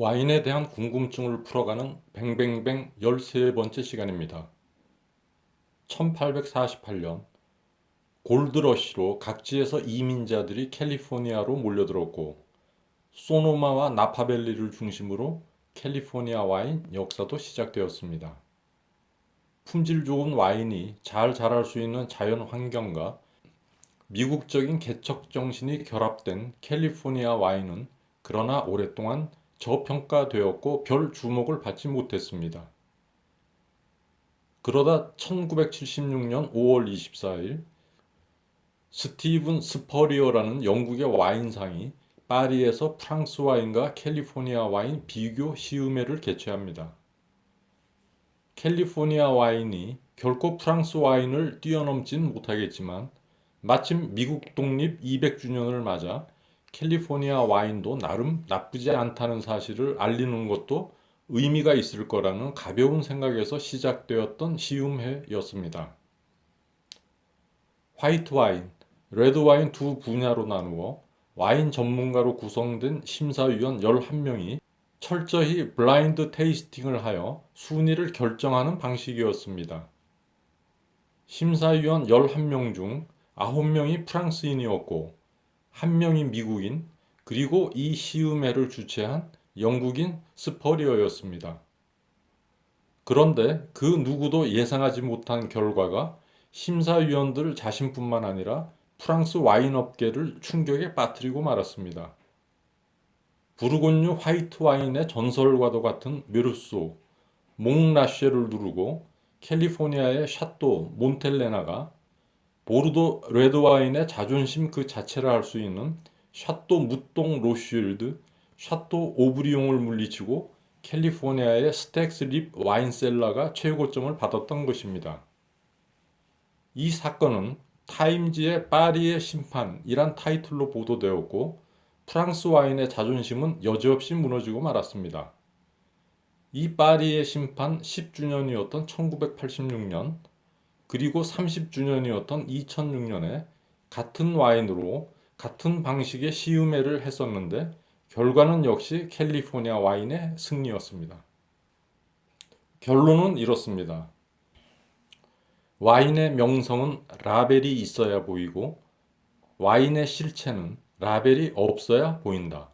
와인에 대한 궁금증을 풀어가는 뱅뱅뱅 13번째 시간입니다. 1848년 골드러시로 각지에서 이민자들이 캘리포니아로 몰려들었고 소노마와 나파밸리를 중심으로 캘리포니아 와인 역사도 시작되었습니다. 품질 좋은 와인이 잘 자랄 수 있는 자연 환경과 미국적인 개척 정신이 결합된 캘리포니아 와인은 그러나 오랫동안 저평가되었고 별 주목을 받지 못했습니다. 그러다 1976년 5월 24일 스티븐 스퍼리어라는 영국의 와인상이 파리에서 프랑스 와인과 캘리포니아 와인 비교 시음회를 개최합니다. 캘리포니아 와인이 결코 프랑스 와인을 뛰어넘진 못하겠지만 마침 미국 독립 200주년을 맞아 캘리포니아 와인도 나름 나쁘지 않다는 사실을 알리는 것도 의미가 있을 거라는 가벼운 생각에서 시작되었던 시음회였습니다. 화이트 와인, 레드 와인 두 분야로 나누어 와인 전문가로 구성된 심사위원 11명이 철저히 블라인드 테이스팅을 하여 순위를 결정하는 방식이었습니다. 심사위원 11명 중 9명이 프랑스인이었고, 1명이 미국인, 그리고 이 시음회를 주최한 영국인 스퍼리어였습니다. 그런데 그 누구도 예상하지 못한 결과가 심사위원들 자신뿐만 아니라 프랑스 와인 업계를 충격에 빠뜨리고 말았습니다. 부르곤유 화이트 와인의 전설과도 같은 메르소, 몽라쉐를 누르고 캘리포니아의 샤또 몬텔레나가 보르도 레드 와인의 자존심 그 자체를 할수 있는 샤또 무똥 로쉴드, 샤또 오브리용을 물리치고 캘리포니아의 스택스 립 와인셀러가 최고점을 받았던 것입니다. 이 사건은 타임지의 파리의 심판이란 타이틀로 보도되었고 프랑스 와인의 자존심은 여지없이 무너지고 말았습니다. 이 파리의 심판 10주년이었던 1986년 그리고 30주년이었던 2006년에 같은 와인으로 같은 방식의 시음회를 했었는데 결과는 역시 캘리포니아 와인의 승리였습니다. 결론은 이렇습니다. 와인의 명성은 라벨이 있어야 보이고 와인의 실체는 라벨이 없어야 보인다.